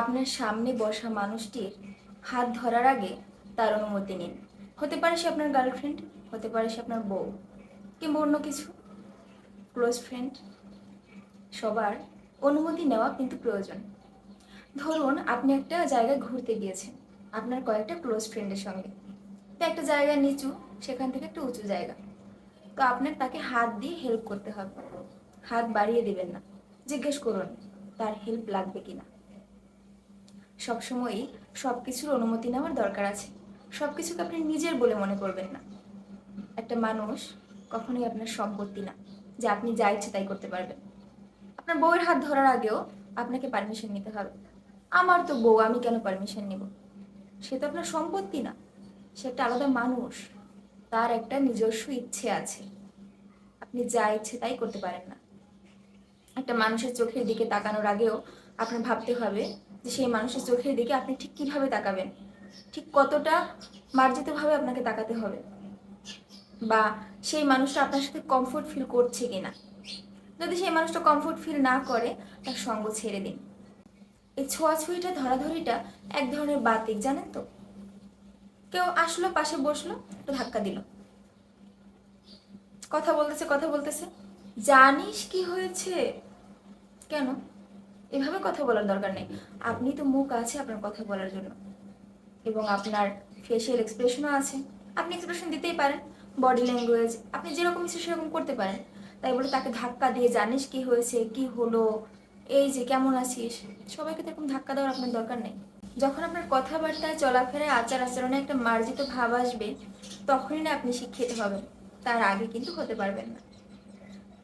আপনার সামনে বসা মানুষটির হাত ধরার আগে তার অনুমতি নিন। হতে পারে সে আপনার গার্লফ্রেন্ড হতে পারে সে আপনার বউ, কিংবা অন্য কিছু। ক্লোজ ফ্রেন্ড সবার অনুমতি নেওয়া কিন্তু প্রয়োজন। ধরুন আপনি একটা জায়গায় ঘুরতে গিয়েছেন, আপনার কয়েকটা ক্লোজ ফ্রেন্ডের সঙ্গে। তো একটা জায়গা নিচু, সেখান থেকে একটা উঁচু জায়গা। তো আপনার তাকে হাত দিয়ে হেল্প করতে হবে। হাত বাড়িয়ে দেবেন না। জিজ্ঞেস করুন, তার হেল্প লাগবে কিনা। সবসময়ই সব কিছুর অনুমতি নেওয়ার দরকার আছে। সব কিছুকে আপনি নিজের বলে মনে করবেন না। একটা মানুষ কখনোই আপনার সম্পত্তি না, যে আপনি যা ইচ্ছে তাই করতে পারবেন। আপনার বউয়ের হাত ধরার আগেও আপনাকে পারমিশন নিতে হবে। আমার তো বউ, আমি কেন পারমিশন নিব? সে তো আপনার সম্পত্তি না। সে একটা আলাদা মানুষ। তার একটা নিজস্ব ইচ্ছে আছে। আপনি যা ইচ্ছে তাই করতে পারেন না। একটা মানুষের চোখের দিকে তাকানোর আগেও আপনার ভাবতে হবে যে সেই মানুষের চোখের দিকে আপনি ঠিক কীভাবে তাকাবেন? ঠিক কতটা মার্জিতভাবে আপনাকে তাকাতে হবে? বা সেই মানুষটা আপনার সাথে কমফোর্ট ফিল করছে কিনা? যদি সেই মানুষটা কমফোর্ট ফিল না করে, তার সঙ্গ ছেড়ে দিন। এই ছোঁয়াছুঁইটা ধরাধরিটা এক ধরনের বাতিক, জানেন তো? কেউ আসলো, পাশে বসল, একটু ধাক্কা দিল। কথা বলতেছে কথা বলতেছে। জানিস কি হয়েছে? কেন? এভাবে কথা বলার দরকার নেই। আপনি তো মুখ আছে আপনার কথা বলার জন্য। এবং আপনার ফেশিয়াল এক্সপ্রেশনও আছে। আপনি এক্সপ্রেশন দিতেই পারেন। বডি ল্যাঙ্গুয়েজ আপনি যেরকম ইচ্ছে সেরকম করতে পারেন। তাই বলে তাকে ধাক্কা দিয়ে জানিস কি হয়েছে, কি হলো, এই যে কেমন আছিস? সবাইকে তো এরকম ধাক্কা দেওয়ার আপনার দরকার নেই। যখন আপনার কথাবার্তায় চলাফেরায় আচার আচরণে একটা মার্জিত ভাব আসবে, তখনই না আপনি শিক্ষিত হবেন। তার আগে কিন্তু হতে পারবেন না।